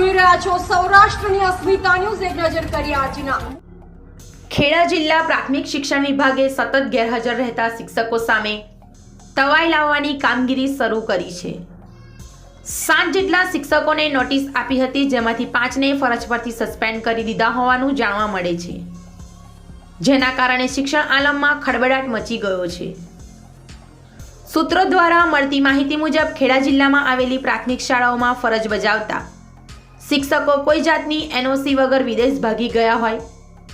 સૌરાષ્ટ્રની અસ્મિતા ન્યૂઝ, એક નજર કરીએ આજના. ખેડા જિલ્લા પ્રાથમિક શિક્ષણ વિભાગે સતત ગેરહાજર રહેતા શિક્ષકો સામે તવાઈ લાવવાની કામગીરી શરૂ કરી છે. સાત જેટલા શિક્ષકોને નોટિસ આપી હતી, જેમાંથી પાંચને ફરજ પરથી સસ્પેન્ડ કરી દીધા હોવાનું જાણવા મળે છે. જેના કારણે શિક્ષણ આલમમાં ખળબડાટ મચી ગયો છે. સૂત્રો દ્વારા મળતી માહિતી મુજબ ખેડા જિલ્લામાં આવેલી પ્રાથમિક શાળાઓમાં ફરજ બજાવતા શિક્ષકો કોઈ જાતની એનઓસી વગર વિદેશ ભાગી ગયા હોય.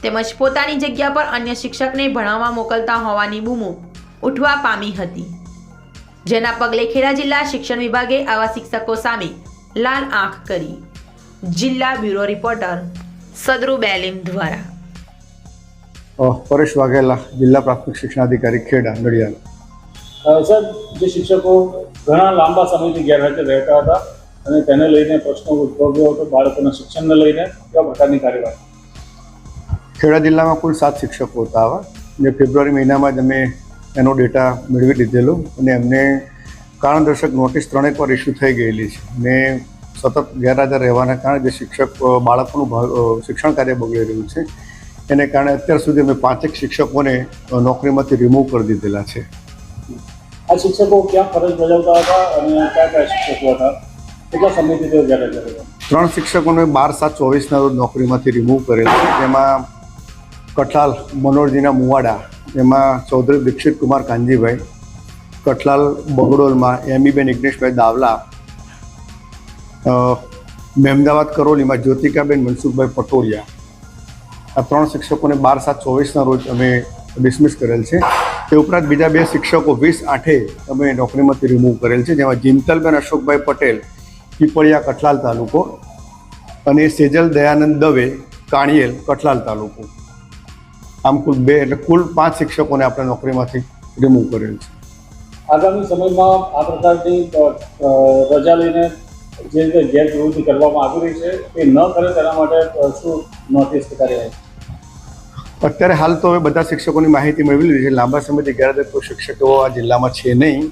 તેમજ પોતાની જગ્યા પર અન્ય શિક્ષકને ભણાવવા મોકલતા હોવાની બૂમો ઉઠવા પામી હતી. જેના પગલે ખેડા જિલ્લા શિક્ષણ વિભાગે આવા શિક્ષકો સામે લાલ આંખ કરી. જિલ્લા બ્યુરો રિપોર્ટર સદરુ બેલીમ દ્વારા. પરેશ વાઘેલા જિલ્લા પ્રાથમિક શિક્ષણાધિકારી ખેડા નડિયાદ. સર જે શિક્ષકો ઘણા લાંબા સમયથી ગેરહાજર રહેતા હતા અને તેને લઈને પ્રશ્નો ઉદ્ભવ્યો હતો બાળકોના શિક્ષણને લઈને કેવા પ્રકારની કાર્યવાહી. ખેડા જિલ્લામાં કુલ સાત શિક્ષકો હતા આવા. જે ફેબ્રુઆરી મહિનામાં જ અમે એનો ડેટા મેળવી લીધેલો અને એમને કારણદર્શક નોટિસ ત્રણેક વાર ઇસ્યુ થઈ ગયેલી છે. ને સતત ગેરહાજર રહેવાના કારણે જે શિક્ષક બાળકોનું શિક્ષણ કાર્ય બગડી રહ્યું છે એને કારણે અત્યાર સુધી અમે પાંચેક શિક્ષકોને નોકરીમાંથી રિમૂવ કરી દીધેલા છે. આ શિક્ષકો ક્યાં ફરજ બજાવતા હતા અને કયા કયા શિક્ષકો હતા? કેટલા સમયથી તેઓ જાહેર કરે ત્રણ શિક્ષકોને બાર સાત ચોવીસના રોજ નોકરીમાંથી રિમૂવ કરેલ છે. જેમાં કઠલાલ મનોરજીના મુવાડા એમાં ચૌધરી દીક્ષિત કુમાર કાનજીભાઈ કઠલાલ બગડોલમાં એમીબેન ઇગ્નેશભાઈ દાવલા મહેમદાવાદ કરોલીમાં જ્યોતિકાબેન મનસુખભાઈ પટોડિયા આ ત્રણ શિક્ષકોને બાર સાત ચોવીસના રોજ અમે ડિસમિસ કરેલ છે. તે ઉપરાંત બીજા બે શિક્ષકો વીસ આઠે અમે નોકરીમાંથી રિમૂવ કરેલ છે. જેમાં જિંતલબેન અશોકભાઈ પટેલ પીપળિયા કઠલાલ તાલુકો અને સેજલ દયાનંદ દવે કાણિયેલ કઠલાલ તાલુકો. આમ કુલ બે એટલે કુલ પાંચ શિક્ષકોને આપણે નોકરીમાંથી રિમૂવ કરેલ છે. આગામી સમયમાં આ પ્રકારની રજા લઈને જે રીતે ગેરપ્રવૃત્તિ કરવામાં આવી રહી છે એ ન કરે તેના માટે શું નોટિસ કાર્યવાહી અત્યારે હાલ તો હવે બધા શિક્ષકોની માહિતી મેળવી લીધી છે. લાંબા સમયથી ગેરહાજર કોઈ શિક્ષકો આ જિલ્લામાં છે નહીં.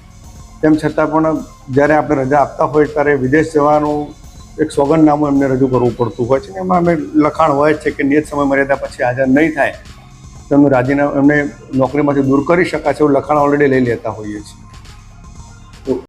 તેમ છતાં પણ જ્યારે આપણે રજા આપતા હોય ત્યારે વિદેશ જવાનું એક સોગંદનામું એમને રજૂ કરવું પડતું હોય છે એમાં અમે લખાણ હોય છે કે નિયત સમય મર્યાદા પછી હાજર નહીં થાય. તેમનું રાજીનામું એમને નોકરીમાંથી દૂર કરી શકાશે એવું લખાણ ઓલરેડી લઈ લેતા હોઈએ છીએ.